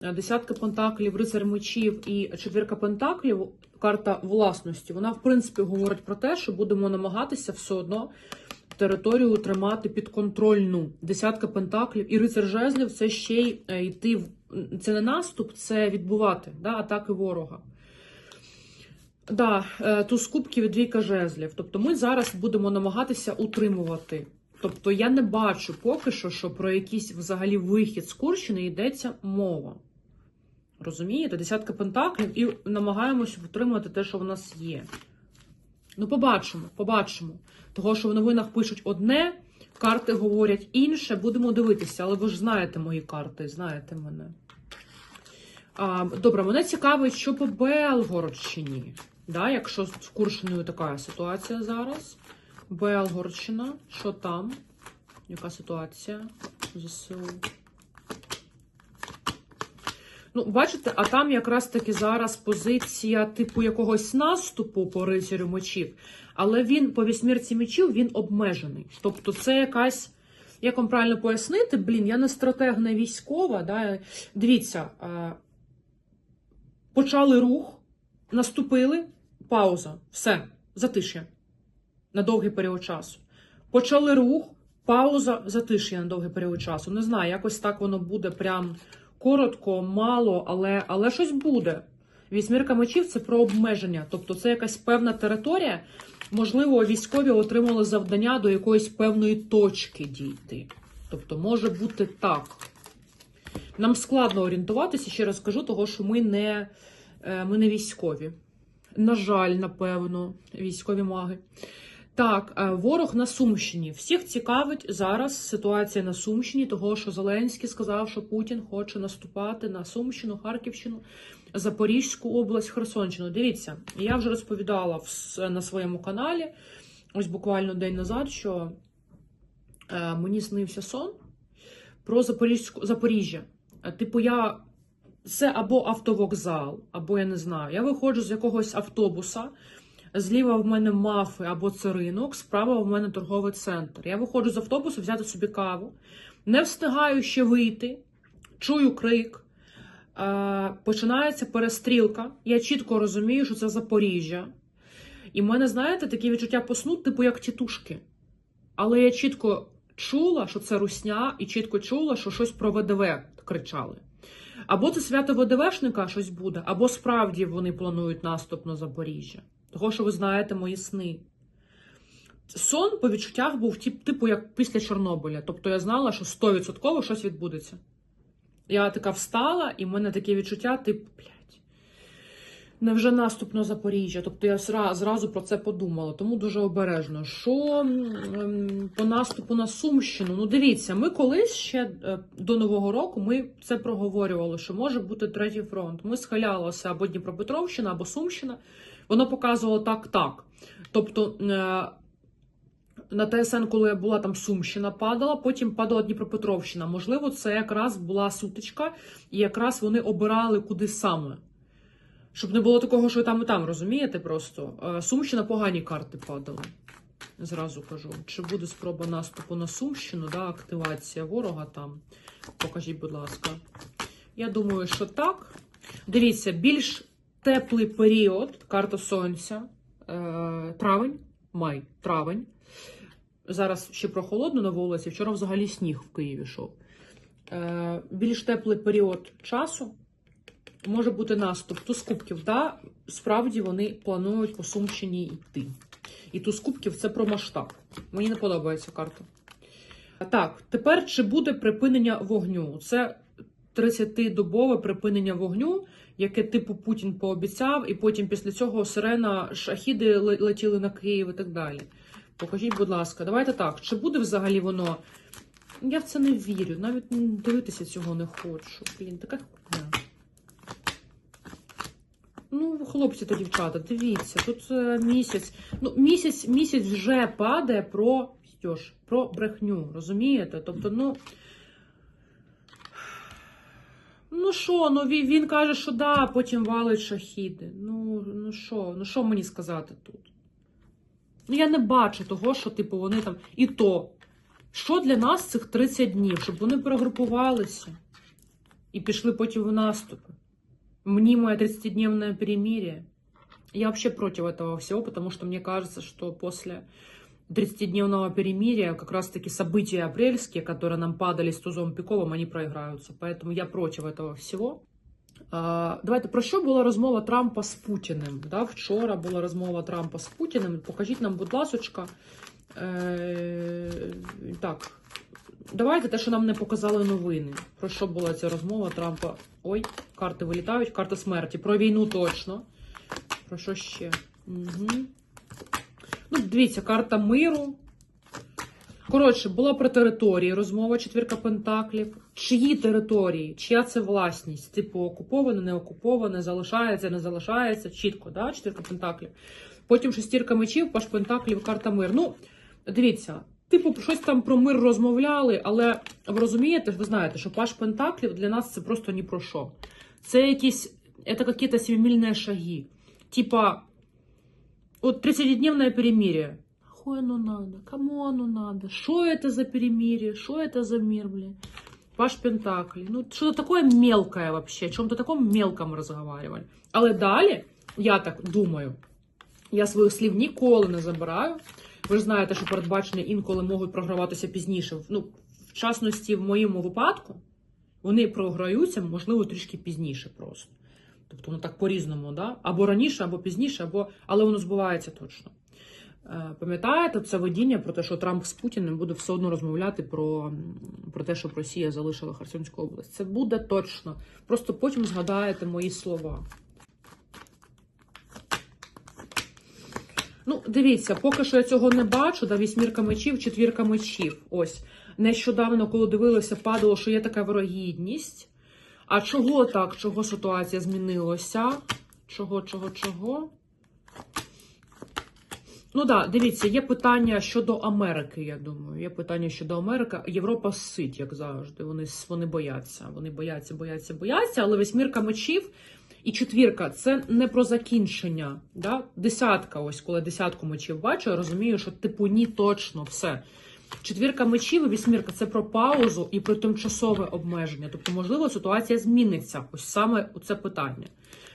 Десятка пентаклів, рицар мечів і четвірка пентаклів, карта власності, вона, в принципі, говорить про те, що будемо намагатися все одно територію тримати підконтрольну. Десятка пентаклів і рицар жезлів це ще й е, йти в це не наступ, це відбувати да, атаки ворога. Да, е, туз кубків і двійка жезлів. Тобто ми зараз будемо намагатися утримувати. Тобто я не бачу поки що, що про якийсь взагалі вихід з Курщини йдеться мова. Розумієте? Десятка пентаклів і намагаємося втримати те, що в нас є. Ну, побачимо, побачимо. Того, що в новинах пишуть одне, карти говорять інше, будемо дивитися, але ви ж знаєте мої карти, знаєте мене. А, добре, мене цікавить, що по Белгородщині. Да, якщо з Курщиною така ситуація зараз. Белгородщина, що там? Яка ситуація? ЗСУ. Ну, бачите, а там якраз таки зараз позиція типу якогось наступу по рицарю мечів, але він по вісьмірці мечів він обмежений. Тобто, це якась. Як вам правильно пояснити, блін, я не стратег, не військова. Да? Дивіться, почали рух, наступили, пауза, все, затиш'я на довгий період часу. Почали рух, пауза, затиш'я на довгий період часу. Не знаю, якось так воно буде прям коротко, мало, але, але щось буде. Вісьмірка мечів це про обмеження, тобто це якась певна територія. Можливо, військові отримали завдання до якоїсь певної точки дійти. Тобто, може бути так. Нам складно орієнтуватися, ще раз кажу, того, що ми не, е, ми не військові. На жаль, напевно, військові маги. Так, е, ворог на Сумщині. Всіх цікавить зараз ситуація на Сумщині, того що Зеленський сказав, що Путін хоче наступати на Сумщину, Харківщину, Запорізьку область, Херсонщину. Дивіться, я вже розповідала на своєму каналі, ось буквально день назад, що е, мені снився сон про Запорізьку Запоріжжя. Типу, я це або автовокзал, або я не знаю. Я виходжу з якогось автобуса. Зліва в мене мафи або це ринок, справа в мене торговий центр. Я виходжу з автобусу взяти собі каву, не встигаю ще вийти, чую крик, е, починається перестрілка. Я чітко розумію, що це Запоріжжя. І в мене, знаєте, такі відчуття поснуть, типу як тітушки. Але я чітко чула, що це русня, і чітко чула, що щось про ВДВ кричали. Або це свято ВДВшника щось буде, або справді вони планують наступ на Запоріжжя. Того, що ви знаєте мої сни. Сон по відчуттях був тип- типу як після Чорнобиля. Тобто я знала, що 100% щось відбудеться. Я така встала, і в мене таке відчуття, типу, блядь, невже наступ на Запоріжжя? Тобто я зразу про це подумала, тому дуже обережно. Що по наступу на Сумщину? Ну, дивіться, ми колись ще е, до Нового року ми це проговорювали, що може бути третій фронт. Ми схилялися або Дніпропетровщина, або Сумщина. Воно показувало так-так. Тобто. е, на ТСН, коли я була там Сумщина падала, потім падала Дніпропетровщина. Можливо, це якраз була сутичка, і якраз вони обирали куди саме. Щоб не було такого, що і там і там, розумієте просто. Е, Сумщина погані карти падали. Зразу кажу. Чи буде спроба наступу на Сумщину, да, активація ворога там? Покажіть, будь ласка. Я думаю, що так. Дивіться, більш теплий період, карта сонця, е, травень, май, травень. Зараз ще прохолодно на вулиці. Вчора взагалі сніг в Києві йшов. Е, більш теплий період часу може бути наступ. Туз кубків, да, справді вони планують по Сумщині йти. І туз кубків це про масштаб. Мені не подобається карта. Так, тепер чи буде припинення вогню? Це 30-добове припинення вогню, яке типу Путін пообіцяв, і потім після цього сирена шахіди летіли на Київ і так далі. Покажіть, будь ласка, давайте так. Чи буде взагалі воно? Я в це не вірю, навіть дивитися цього не хочу. Блін, така хуйня. Ну, хлопці та дівчата, дивіться, тут е, місяць. Ну, місяць, місяць вже падає про Стьош, про брехню, розумієте? Тобто, ну. Ну що, ну він, він каже, що да, потім валить шахіди. Ну, ну що, ну що мені сказати тут? Ну, я не бачу того, що, типу, вони там. І то, що для нас цих 30 днів, щоб вони перегрупувалися? і пішли потім в наступи. Мнимое 30-дневное перемирие. Я вообще против этого всего, потому что мне кажется, что после 30-дневного перемирия как раз-таки события апрельские, которые нам падали с Тузом Піковим, они проиграются. Поэтому я против этого всего. А, Давайте про що була розмова Трампа з Путіним? Да? Вчора була розмова Трампа з Путіним. Покажіть нам, будь ласочка. Е, так, давайте те, що нам не показали новини. Про що була ця розмова Трампа? Ой, карти вилітають, карта смерті. Про війну точно. Про що ще? Угу. Ну, дивіться, карта миру. Коротше, була про території розмова четвірка пентаклів. Чиї території, чия це власність? Типу, окуповане, не окуповане, залишається, не залишається. Чітко, да? четвірка пентаклів. Потім шестірка мечів, паш пентаклів, карта мир. Ну, дивіться, типу, щось там про мир розмовляли, але ви розумієте, ви знаєте, що паш пентаклів для нас це просто ні про що. Це якісь, це якісь семимільні шаги. Типа, вот 30-дневное перемирие. Хуй оно надо? Кому оно надо? Что это за перемирие? Что это за мир, блин? Паш Пентаклі. Ну, что-то такое мелкое вообще. О чем-то таком мелком разговаривали. Але далі, я так думаю, я своїх слів ніколи не забираю. Ви ж знаєте, що передбачення інколи можуть програватися пізніше. Ну, в частності, в моєму випадку, вони програються, можливо, трішки пізніше просто. Тобто воно так по-різному, да? або раніше, або пізніше, або... але воно збувається точно. Е, Пам'ятаєте це видіння про те, що Трамп з Путіним буде все одно розмовляти про, про те, щоб Росія залишила Херсонську область. Це буде точно. Просто потім згадаєте мої слова. Ну, дивіться, поки що я цього не бачу. Да, вісьмірка мечів, четвірка мечів. Ось. Нещодавно, коли дивилася, падало, що є така вирогідність. А чого так? Чого ситуація змінилася? Чого, чого, чого? Ну так, да, дивіться, є питання щодо Америки, я думаю. Є питання щодо Америки. Європа сить, як завжди. Вони, вони бояться. Вони бояться, бояться, бояться. Але восьмірка мечів і четвірка це не про закінчення. Да? Десятка, ось коли десятку мечів бачу, я розумію, що типу ні, точно все. Четвірка мечів і вісьмірка це про паузу і про тимчасове обмеження. Тобто, можливо, ситуація зміниться. Ось саме це питання.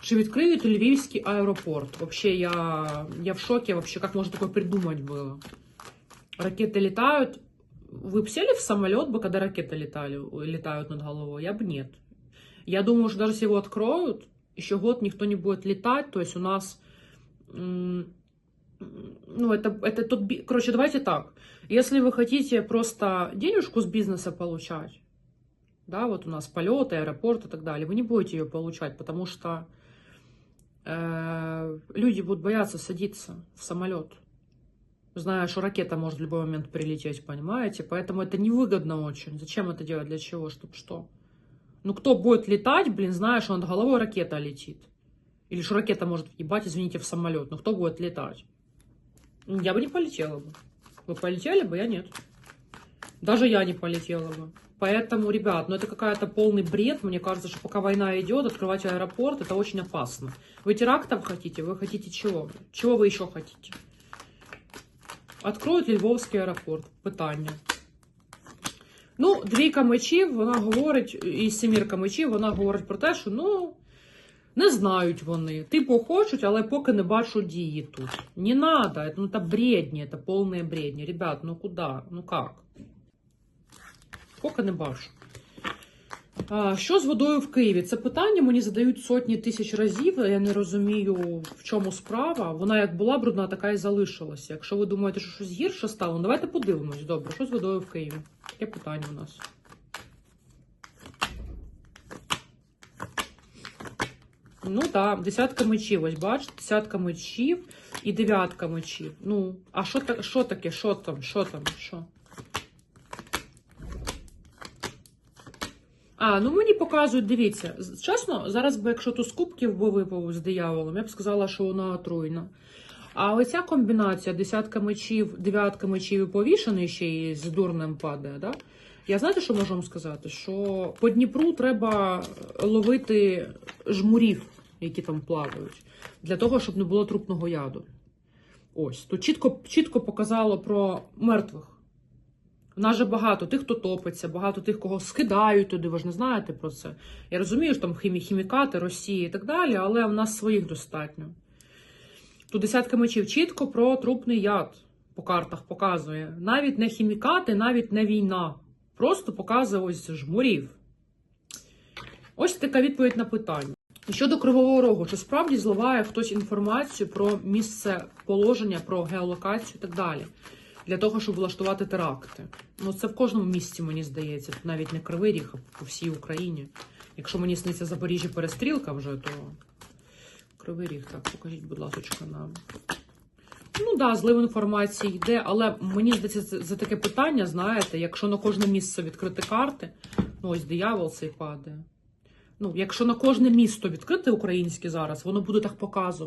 Чи відкриють Львівський аеропорт? Вообще, я, я в шоке. Вообще, как можно такое придумать было? Ракеты летают. Вы бы сели в самолет бы, когда ракеты летали, летают над головой? Я бы нет. Я думаю, что даже если его откроют, еще год никто не будет летать. То есть у нас... Ну, это, это тот... Короче, давайте так. Если вы хотите просто денежку с бизнеса получать, да, вот у нас полеты, аэропорт и так далее, вы не будете ее получать, потому что э, люди будут бояться садиться в самолет, зная, что ракета может в любой момент прилететь, понимаете? Поэтому это невыгодно очень. Зачем это делать? Для чего? Чтобы что? Ну, кто будет летать, блин, зная, что над головой ракета летит? Или что ракета может въебать, извините, в самолет. Ну, кто будет летать? Ну, Я бы не полетела бы. Вы полетели бы, я нет. Даже я не полетела бы. Поэтому, ребят, ну это какая-то полный бред. Мне кажется, что пока война идет, открывать аэропорт это очень опасно. Вы терактов хотите? Вы хотите чего? Чего вы еще хотите? Откроють Львовський аеропорт. Питання. Ну, двійка мечів, вона говорить, і сімірка мечів, вона говорить про те, що ну. Не знають вони. Типу хочуть, але поки не бачу дії тут. Не надо, это, ну это бредні, это повне бредні. Ребят, ну куда? Ну как? Поки не бачу. А, що з водою в Києві? Це питання мені задають сотні тисяч разів. Я не розумію, в чому справа. Вона як була брудна, така і залишилася. Якщо ви думаєте, що щось гірше стало, ну давайте подивимось. Добре, що з водою в Києві? Таке питання у нас. Ну так, десятка мечів. Ось бачите, десятка мечів і дев'ятка мечів. Ну, а що так, що таке? Що там? Що там? Що? А, ну мені показують, дивіться, чесно, зараз би, якщо то з кубків би випав з дияволом, я б сказала, що вона отруйна. А оця комбінація десятка мечів, дев'ятка мечів і повішений ще і з дурнем падає, да? Я знаєте, що можу вам сказати? Що по Дніпру треба ловити жмурів, які там плавають, для того, щоб не було трупного яду. Ось, тут чітко, чітко показало про мертвих. У нас же багато тих, хто топиться, багато тих, кого скидають туди. Ви ж не знаєте про це. Я розумію, що там хімі, хімікати, Росії і так далі, але в нас своїх достатньо. Тут десятка мечів чітко про трупний яд по картах показує. Навіть не хімікати, навіть не війна. Просто показує ось жмурів. Ось така відповідь на питання. Щодо Кривого Рогу, чи справді зливає хтось інформацію про місце положення, про геолокацію і так далі, для того, щоб влаштувати теракти? Ну, це в кожному місці, мені здається, навіть не Кривий Ріг, а по всій Україні. Якщо мені сниться Запоріжжя перестрілка вже, то Кривий Ріг, так, покажіть, будь ласка, нам. Ну да, злив інформації йде, але мені здається, за таке питання, знаєте, якщо на кожне місце відкрити карти, ну ось диявол цей падає. Ну, якщо на кожне місто відкрити українське зараз, воно буде так показувати.